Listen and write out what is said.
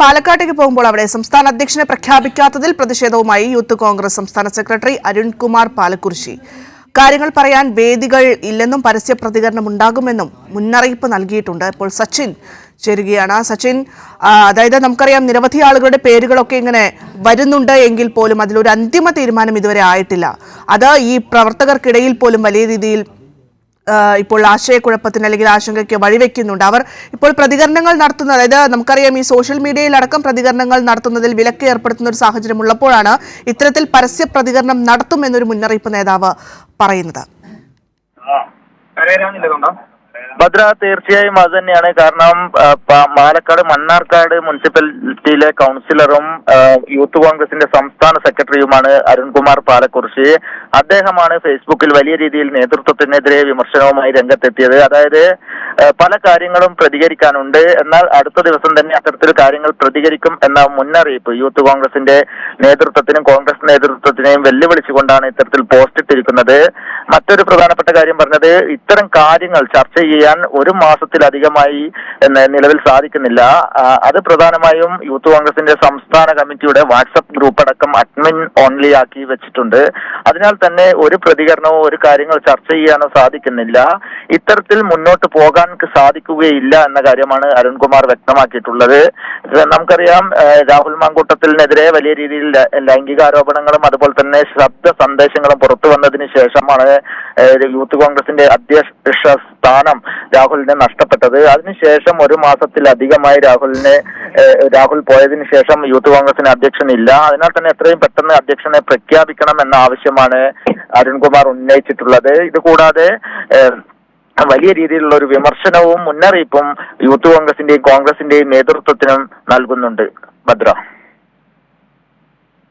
പാലക്കാട്ടേക്ക് പോകുമ്പോൾ അവിടെ സംസ്ഥാന അധ്യക്ഷനെ പ്രഖ്യാപിക്കാത്തതിൽ പ്രതിഷേധവുമായി യൂത്ത് കോൺഗ്രസ് സംസ്ഥാന സെക്രട്ടറി അരുൺകുമാർ പാലക്കുറിശി. കാര്യങ്ങൾ പറയാൻ വേദികൾ ഇല്ലെന്നും പരസ്യ പ്രതികരണം ഉണ്ടാകുമെന്നും മുന്നറിയിപ്പ് നൽകിയിട്ടുണ്ട്. ഇപ്പോൾ സച്ചിൻ ചേരുകയാണ്. സച്ചിൻ അതായത് നമുക്കറിയാം നിരവധി ആളുകളുടെ പേരുകളൊക്കെ ഇങ്ങനെ വരുന്നുണ്ട് എങ്കിൽ പോലും അതിലൊരു അന്തിമ തീരുമാനം ഇതുവരെ ആയിട്ടില്ല. അത് ഈ പ്രവർത്തകർക്കിടയിൽ പോലും വലിയ രീതിയിൽ ഇപ്പോൾ ആശയക്കുഴപ്പത്തിന് അല്ലെങ്കിൽ ആശങ്കയ്ക്ക് വഴിവെക്കുന്നുണ്ട്. അവർ ഇപ്പോൾ പ്രതികരണങ്ങൾ നടത്തുന്ന അതായത് നമുക്കറിയാം ഈ സോഷ്യൽ മീഡിയയിലടക്കം പ്രതികരണങ്ങൾ നടത്തുന്നതിൽ വിലക്ക് ഏർപ്പെടുത്തുന്ന ഒരു സാഹചര്യം ഉള്ളപ്പോഴാണ് ഇത്തരത്തിൽ പരസ്യ പ്രതികരണം നടത്തും എന്നൊരു മുന്നറിയിപ്പ് നേതാവ് പറയുന്നത്. ഭദ്ര തീർച്ചയായും അത് തന്നെയാണ്. കാരണം പാലക്കാട് മണ്ണാർക്കാട് മുനിസിപ്പാലിറ്റിയിലെ കൗൺസിലറും യൂത്ത് കോൺഗ്രസിന്റെ സംസ്ഥാന സെക്രട്ടറിയുമാണ് അരുൺകുമാർ പാലക്കുറിശി. അദ്ദേഹമാണ് ഫേസ്ബുക്കിൽ വലിയ രീതിയിൽ നേതൃത്വത്തിനെതിരെ വിമർശനവുമായി രംഗത്തെത്തിയത്. അതായത് പല കാര്യങ്ങളും പ്രതികരിക്കാനുണ്ട്. എന്നാൽ അടുത്ത ദിവസം തന്നെ അത്തരത്തിൽ കാര്യങ്ങൾ പ്രതികരിക്കും എന്ന മുന്നറിയിപ്പ് യൂത്ത് കോൺഗ്രസിന്റെ നേതൃത്വത്തിനും കോൺഗ്രസ് നേതൃത്വത്തിനെയും വെല്ലുവിളിച്ചുകൊണ്ടാണ് ഇത്തരത്തിൽ പോസ്റ്റ് ഇട്ടിരിക്കുന്നത്. മറ്റൊരു പ്രധാനപ്പെട്ട കാര്യം പറഞ്ഞത് ഇത്തരം കാര്യങ്ങൾ ചർച്ച ചെയ്യാൻ ഒരു മാസത്തിലധികമായി നിലവിൽ സാധിക്കുന്നില്ല. അത് പ്രധാനമായും യൂത്ത് കോൺഗ്രസിന്റെ സംസ്ഥാന കമ്മിറ്റിയുടെ വാട്സപ്പ് ഗ്രൂപ്പ് അടക്കം അഡ്മിൻ ഓൺലി ആക്കി വെച്ചിട്ടുണ്ട്. അതിനാൽ തന്നെ ഒരു പ്രതികരണമോ ഒരു കാര്യങ്ങൾ ചർച്ച ചെയ്യാനോ സാധിക്കുന്നില്ല. ഇത്തരത്തിൽ മുന്നോട്ട് പോകാൻ സാധിക്കുകയില്ല എന്ന കാര്യമാണ് അരുൺകുമാർ വ്യക്തമാക്കിയിട്ടുള്ളത്. നമുക്കറിയാം രാഹുൽ മാങ്കൂട്ടത്തിനെതിരെ വലിയ രീതിയിൽ ലൈംഗിക ആരോപണങ്ങളും അതുപോലെ തന്നെ ശബ്ദ സന്ദേശങ്ങളും പുറത്തു വന്നതിന് ശേഷമാണ് യൂത്ത് കോൺഗ്രസിന്റെ അധ്യക്ഷ സ്ഥാനം രാഹുലിനെ നഷ്ടപ്പെട്ടത്. അതിനുശേഷം ഒരു മാസത്തിലധികമായി രാഹുലിനെ രാഹുൽ പോയതിനു ശേഷം യൂത്ത് കോൺഗ്രസിന് അധ്യക്ഷനില്ല. അതിനാൽ തന്നെ എത്രയും പെട്ടെന്ന് അധ്യക്ഷനെ പ്രഖ്യാപിക്കണം എന്ന ആവശ്യമാണ് അരുൺകുമാർ ഉന്നയിച്ചിട്ടുള്ളത്. ഇത് കൂടാതെ ആ, വലിയ രീതിയിലുള്ള ഒരു വിമർശനവും മുന്നറിയിപ്പും യൂത്ത് കോൺഗ്രസിന്റെയും കോൺഗ്രസിന്റെയും നേതൃത്വത്തിനും നൽകുന്നുണ്ട് ഭദ്ര.